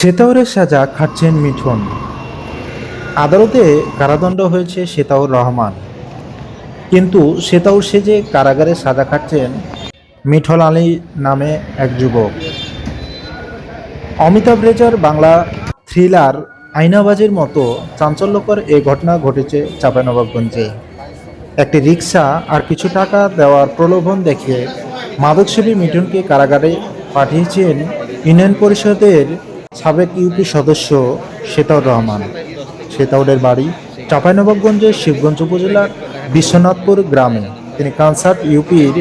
শেতাউরের সাজা খাচ্ছেন মিঠুন। আদালতে কারাদণ্ড হয়েছে শেতাউর রহমান। কিন্তু শেতাউর সেজে কারাগারে সাজা খাচ্ছেন মিঠল আলী নামে এক যুবক। অমিতাভ রেজার বাংলা থ্রিলার আইনাবাজির মতো চাঞ্চল্যকর এ ঘটনা ঘটেছে চাঁপাইনবাবগঞ্জে। একটি রিক্সা আর কিছু টাকা দেওয়ার প্রলোভন দেখে মাদকসেবী মিঠুনকে কারাগারে পাঠিয়েছেন ইউনিয়ন পরিষদের সাবেক ইউপি সদস্য শেতাউর রহমান। শেতাউরের বাড়ি চাঁপাইনবাবগঞ্জের শিবগঞ্জ উপজেলার বিশ্বনাথপুর গ্রামে। তিনি কানসার্ট ইউপির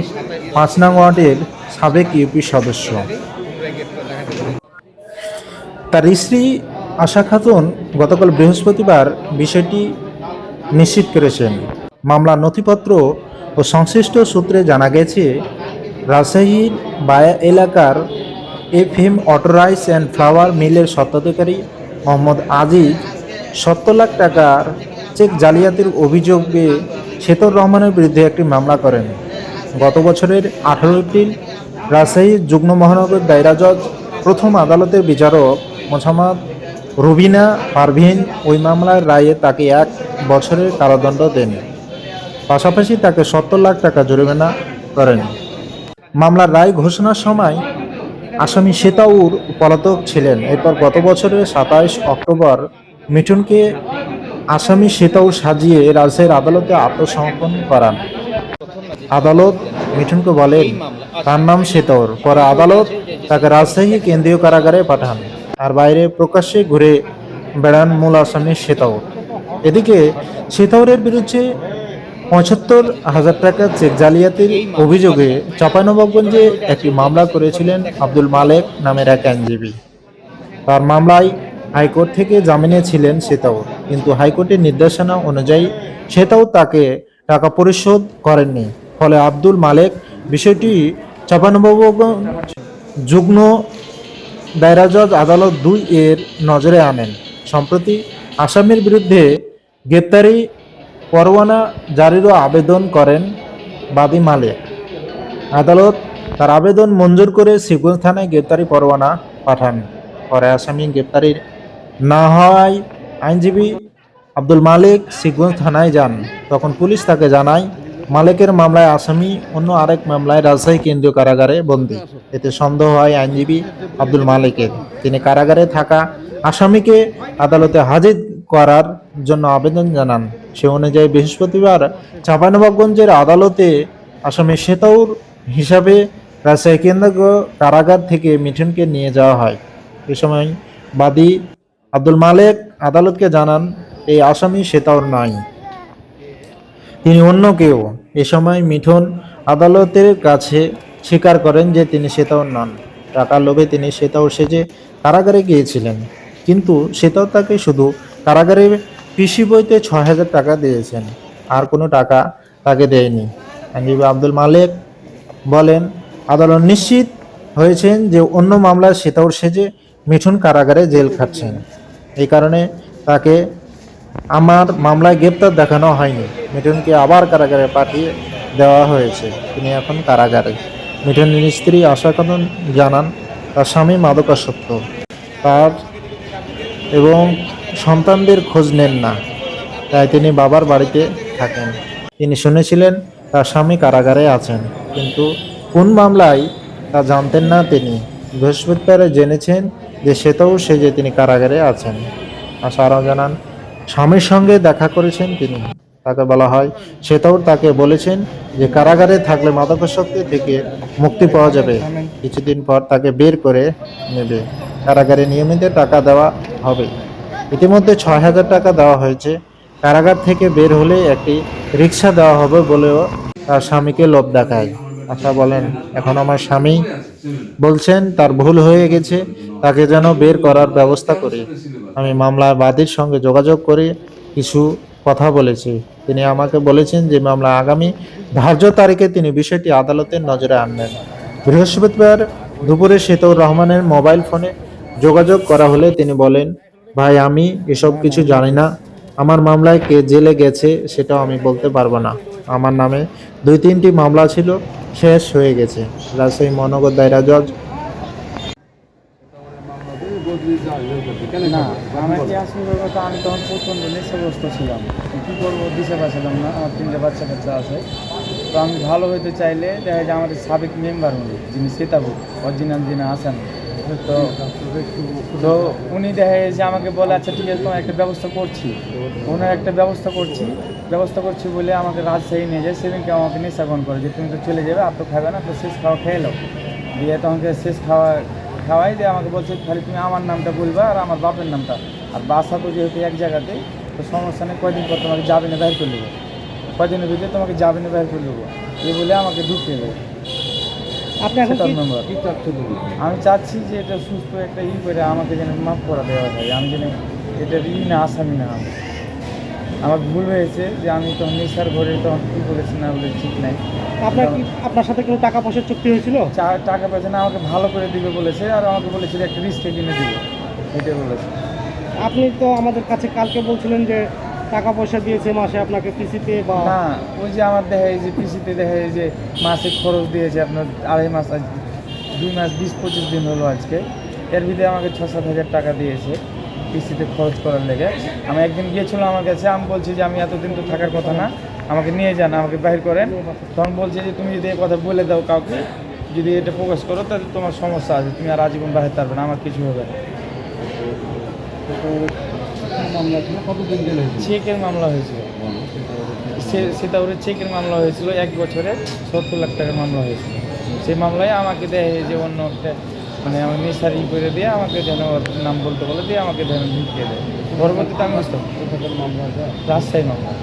পাঁচ নং ওয়ার্ডের সাবেক ইউপি সদস্য। তার স্ত্রী আশা খাতুন গতকাল বৃহস্পতিবার বিষয়টি নিশ্চিত করেছেন। মামলার নথিপত্র ও সংশ্লিষ্ট সূত্রে জানা গেছে, রাজশাহীর বায়া এলাকার F M auto rice and flour মিলের স্বত্বাধিকারী মোহাম্মদ আজিজ সত্তর লাখ টাকার চেক জালিয়াতির অভিযোগে শেতর রহমানের বিরুদ্ধে একটি মামলা করেন। গত বছরের আঠারো এপ্রিল রাজশাহী যুগ্ম মহানগর দায়রা জজ, প্রথম আদালতের বিচারক মোসাম্মদ রুবিনা পারভিন ওই মামলার রায়ে তাকে এক বছরের কারাদণ্ড দেন। পাশাপাশি তাকে সত্তর লাখ টাকা জরিমানা করেন। মামলার রায় ঘোষণার সময় আসামি শেতাউর পলাতক ছিলেন। এরপর গত বছরের সাতাইশ অক্টোবর মিঠুনকে আসামি শেতাউর সাজিয়ে রাজশাহীর আদালতে আত্মসমর্পণ করান। আদালত মিঠুনকে বলেন, তার নাম শেতাউর পরে আদালত তাকে রাজশাহী কেন্দ্রীয় কারাগারে পাঠান। আর বাইরে প্রকাশ্যে ঘুরে বেড়ান মূল আসামি শেতাউর এদিকে শেতাউরের বিরুদ্ধে পঁচাত্তর হাজার টাকা চেক জালিয়াতির অভিযোগে চাঁপাইনবাবগঞ্জে একটি মামলা করেছিলেন আব্দুল মালেক নামের এক আইনজীবী। তার মামলায় হাইকোর্ট থেকে জামিনে ছিলেন শেতাউর কিন্তু হাইকোর্টের নির্দেশনা অনুযায়ী শেতাউর তাকে টাকা পরিশোধ করেননি। ফলে আব্দুল মালেক বিষয়টি চাঁপাইনবাবগঞ্জ যুগ্ম দায়রা জজ আদালত দুই এর নজরে আনেন। সম্প্রতি আসামির বিরুদ্ধে গ্রেপ্তারি পরোয়ানা জারিরও আবেদন করেন বাদী মালেক। আদালত তার আবেদন মঞ্জুর করে শিবগঞ্জ থানায় গ্রেপ্তারি পরোয়ানা পাঠান। পরে আসামি গ্রেপ্তারি না হওয়ায় আইনজীবী আব্দুল মালিক শিবগঞ্জ থানায় যান। তখন পুলিশ তাকে জানায়, মালিকের মামলায় আসামি অন্য আরেক মামলায় রাজশাহী কেন্দ্রীয় কারাগারে বন্দী। এতে সন্দেহ হয় আইনজীবী আব্দুল মালিকের। তিনি কারাগারে থাকা আসামিকে আদালতে হাজির করার জন্য আবেদন জানান। সে অনুযায়ী বৃহস্পতিবার চাঁপাইনবাবগঞ্জের আদালতে আসামি শেতাউর হিসাবে রাজশাহী কেন্দ্র কারাগার থেকে মিঠুনকে নিয়ে যাওয়া হয়। এ সময় বাদী আব্দুল মালেক আদালতকে জানান, এই আসামি শেতাউর নয়। তিনি অন্য কেউ। এ সময় মিঠুন আদালতের কাছে স্বীকার করেন যে তিনি শ্বেতাউর নন। টাকার লোভে তিনি শ্বেতাউর সেজে কারাগারে গিয়েছিলেন। কিন্তু শ্বেতাও তাকে শুধু কারাগারে পিসি বইতে ছয় হাজার টাকা দিয়েছেন। আর কোনো টাকা তাকে দেয়নি। আইনজীবী আব্দুল মালেক বলেন, আদালত নিশ্চিত হয়েছেন যে অন্য মামলায় শ্বেতাউর সেজে মিঠুন কারাগারে জেল খাচ্ছেন এই কারণে তাকে আমার মামলায় গ্রেপ্তার দেখানো হয়নি। মিঠুনকে আবার কারাগারে পাঠিয়ে দেওয়া হয়েছে। তিনি এখন কারাগারে। মিঠুনের স্ত্রী আশা খাতুন জানান, তার স্বামী মাদকাসক্ত। তার এবং সন্তানদের খোঁজ নেন না। তাই তিনি বাবার বাড়িতে থাকেন। তিনি শুনেছিলেন, তার স্বামী কারাগারে আছেন, কিন্তু কোন মামলায় তা জানতেন না তিনি। বৃহস্পতিবারে জেনেছেন যে সেটাও সে যে তিনি কারাগারে আছেন। আশা আরও জানান, স্বামীর সঙ্গে দেখা করেছেন তিনি। তাকে বলা হয় সেটাও তাকে বলেছেন যে কারাগারে থাকলে মাদকাসক্তি থেকে মুক্তি পাওয়া যাবে। কিছুদিন পর তাকে বের করে নেবে। কারাগারে নিয়মিত টাকা দেওয়া হবে। ইতিমধ্যে ছয় হাজার টাকা দেওয়া হয়েছে। কারাগার থেকে বের হলে একটি রিক্সা দেওয়া হবে বলেও তার স্বামীকে লোভ দেখায়। আশা বলেন, এখন আমার স্বামী বলছেন, তার ভুল হয়ে গেছে, তাকে যেন বের করার ব্যবস্থা করি। আমি মামলার বাদীর সঙ্গে যোগাযোগ করে কিছু কথা বলেছি। তিনি আমাকে বলেছেন যে, মামলা আগামী ধার্য তারিখে তিনি বিষয়টি আদালতের নজরে আনবেন। বৃহস্পতিবার দুপুরে শেতৌর রহমানের মোবাইল ফোনে যোগাযোগ করা হলে তিনি বলেন ভাই আমি এসব কিছু জানি না। আমার মামলায় কে জেলে গেছে সেটাও আমি বলতে পারব না। আমার নামে দুই তিনটি মামলা ছিল শেষ হয়ে গেছে। রাজশাহী মহানগর দায়রা জজ। না আমাকে আসলে কথা আমি তখন প্রচণ্ড নেশাগ্রস্ত ছিলাম। কী করব দিশে পাচ্ছিলাম না আমার তিনটে বাচ্চা কাচ্চা আছে। তো আমি ভালো হতে চাইলে দেখা যায় আমাদের সাবেক মেম্বার উনি যিনি সীতাবু অরিজিনাল যিনি আছেন তো উনি দেখা যে আমাকে বলে আচ্ছা ঠিক আছে, তোমার একটা ব্যবস্থা করছি। ওনার একটা ব্যবস্থা করছি ব্যবস্থা করছি বলে আমাকে রাজশাহী নিয়ে যায়। সেদিনকে আমাকে গ্রহণ করে যে, তুমি তো চলে যাবে, আর তো খাবে না, তো শেষ খাওয়া খেয়ে নাও। দিয়ে তোমাকে শেষ খাওয়া খাওয়াই দিয়ে আমাকে বলছে, খালি তুমি আমার নামটা বলবা আর আমার বাপের নামটা। আর বাসা তো যেহেতু এক জায়গাতেই তো সমস্যা নেই, কয়দিন পর তোমাকে যাবে না বের করে দেবো। কয়দিনের ভিতরে তোমাকে যাবে না বের করে দেবো। এই বলে আমাকে ঢুকিয়ে দেবো আপনি এখন কি- আমি চাচ্ছি যে এটা সুস্থ একটা ই করে আমাকে যেন মাফ করা দেওয়া হয় আমি যেন এটা ই না আসামি না আমি আমার ভুল হয়েছে যে আমি তখন নেশার ঘরে তখন কী বলেছি না বলে ঠিক নাই। আপনার কি আপনার সাথে কোনো টাকা পয়সার চুক্তি হয়েছিল? টাকা পয়সা না আমাকে ভালো করে দিবে বলেছে আর আমাকে বলেছে যে একটা রিস্কে কিনে দিবে। এটাই বলেছে। আপনি তো আমাদের কাছে কালকে বলছিলেন যে টাকা পয়সা দিয়েছে মাসে আপনাকে কিস্তিতে বা না, ওই যে আমার দেখা যায় যে পিসিতে দেখা যায় যে মাসিক খরচ দিয়েছে আপনার আড়াই মাস, আজ দুই মাস, বিশ, পঁচিশ দিন হলো আজকে। এর ভিতরে আমাকে ছ, সাত হাজার টাকা দিয়েছে পিসিতে খরচ করার লেগে। আমি একদিন গিয়েছিলাম আমার কাছে, আমি বলছি যে আমি এতদিন তো থাকার কথা না, আমাকে নিয়ে যান, আমাকে বাহির করেন। তখন বলছে যে তুমি যদি এই কথা বলে দাও কাউকে, যদি এটা প্রকাশ করো, তাহলে তোমার সমস্যা আছে, তুমি আর আজীবন বাহির পারবে না, আমার কিছু হবে না। মামলা ছিল? কতদিন জেল হয়েছিল? চেকের মামলা হয়েছিল। সে- সীতাপুরে চেকের মামলা হয়েছিল এক বছরে সত্তর লাখ টাকার মামলা হয়েছিল। সেই মামলায় আমাকে দেয় যে অন্য একটা মানে আমার ই করে দিয়ে আমাকে যেন নাম বলতে বলে দিয়ে আমাকে যেন ঢুকিয়ে দেয়। পরবর্তীতে আমি মামলা? রাজশাহী মামলা।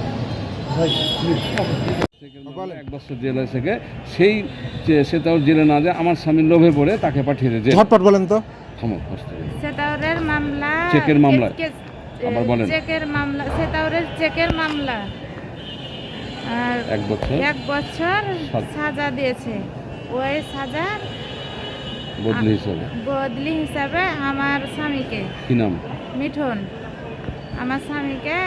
এক বছর জেল হয়েছে। সেই যে সে তাও জেলে না যায় আমার স্বামীর লোভে পড়ে তাকে পাঠিয়ে দেয় ঝটপট বলেন তো। থামো চেকের মামলা। চেকের মামলা সেতাউরের চেকের মামলা। আর এক বছর? এক বছর সাজা দিয়েছে। ওই সাজা বদলি হিসাবে। বদলি হিসাবে আমার স্বামীকে। কি নাম? মিঠুন। আমার স্বামীকে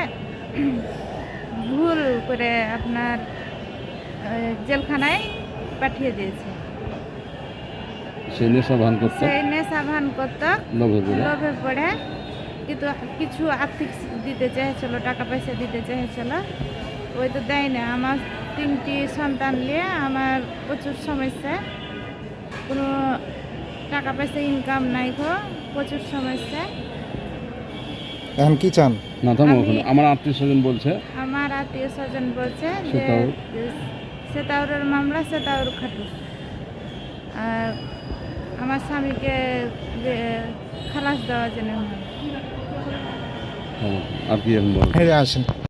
ভুল করে আপনার জেলখানায় পাঠিয়ে দিয়েছে। সে নেশা ভান করতে? সেই নেশা ভান করতো। লোভে পড়ে। কিন্তু কিছু আর্থিক দিতে চেয়েছিল টাকা পয়সা দিতে চেয়েছিল। ওই তো দেয় না। আমার তিনটি সন্তান নিয়ে আমার প্রচুর সমস্যা। কোনো টাকা পয়সা ইনকাম নাই গো প্রচুর সমস্যা। এখন কি চান? না থামো আমার আত্মীয় স্বজন বলছে। আমার আত্মীয় স্বজন বলছে যে সেতাউর? সেতাউরের মামলা সেতাউর খাটু আর আমার স্বামীকে যে খালাস দেওয়ার জন্য। আর কি এখন বল হেরে আসেন।